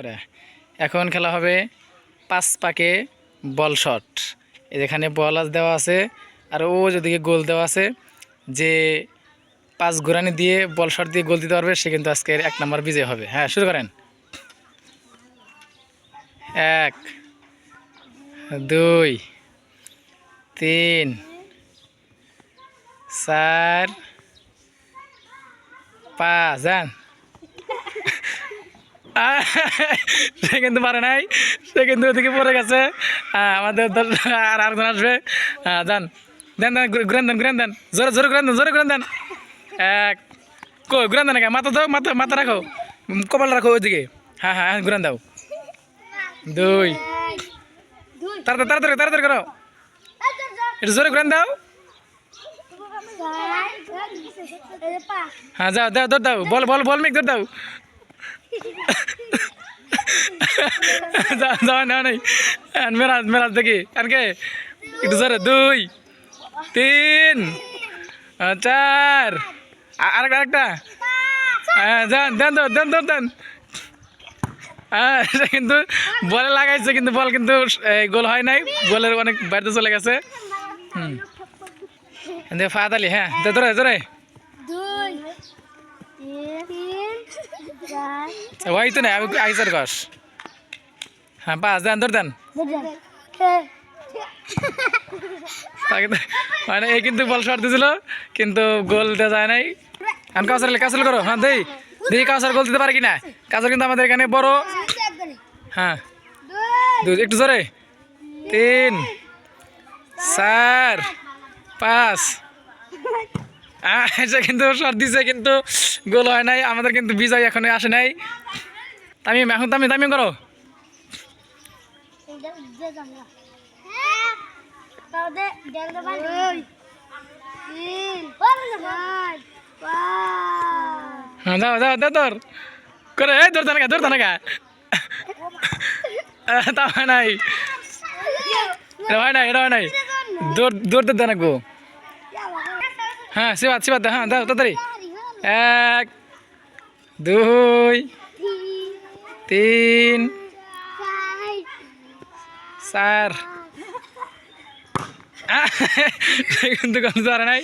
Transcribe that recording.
করে এখন খেলা হবে পাঁচ পাকে বল শট। এখানে বল আজ দেওয়া আছে আর ও যেদিকে গোল দেওয়া আছে যে পাঁচ ঘোরানি দিয়ে বল শট দিয়ে গোল দিতে পারবে সে কিন্তু আজকের এক নম্বর বিজয় হবে। হ্যাঁ শুরু করেন। এক দুই তিন চার পাঁচ আহ, সে কিন্তু পারে নাই। সে কিন্তু ওদিকে পড়ে গেছে। আমাদের আর আরেকজন আসবে। দেন দেন ঘুরে- ঘুরেন দেন ঘুরেন দেন। জোরে জোরে ঘুরেন দেন জোরে ঘুরেন দেন। এক ঘুরেন দেন মাথা দাও মাথা মাথা রাখো। কপাল রাখো ওইদিকে। হ্যাঁ হ্যাঁ হ্যাঁ, ঘুরেন দাও। দুই। তাড়াতাড়ি তাড়াতাড়ি করো। একটু জোরে ঘুরেন দাও। হ্যাঁ যাও দাও দৌড় দাও। বল বল বল মিক দৌড় দাও। যাও যাও নেই। মেরাজ একটু জোরে, দুই, তিন চার। আরেকটা আরেকটা। হ্যাঁ যান দেন তো, দেন দেন দেন। হ্যাঁ কিন্তু বলে লাগাইছে, কিন্তু বল কিন্তু গোল হয় নাই। গোলের অনেক বাড়িতে চলে গেছে। হুম। দে, ফাদালি হ্যাঁ দে, ধরে ধরে। ওই তো না আইসার কস। হ্যাঁ পাঁচ দেন, ধর, দেন। মানে এই কিন্তু বল শট দিয়েছিল কিন্তু গোল দেওয়া যায় নাই। আমি কাউসার কাউসার করো। হ্যাঁ দেই। দেখি কাউসার গোল দিতে পারে কিনা? কাউসার কিন্তু আমাদের এখানে বড়। হ্যাঁ। দুই, একটু জোরে। তিন, চার, পাঁচ। এটা কিন্তু শট দিছে, কিন্তু গোল হয় নাই। আমাদের কিন্তু বিজয় এখনও আসে নাই। তামিম, এখন তামিম তামিম করো। যাও যাও দে তোর নাই। হয় নাই নাই। দৌড় দৌড়তে গো হ্যাঁ শিবাত শিবাত হ্যাঁ দাও তাড়াতাড়ি। এক দুই তিন চার। কিন্তু কোনো নাই।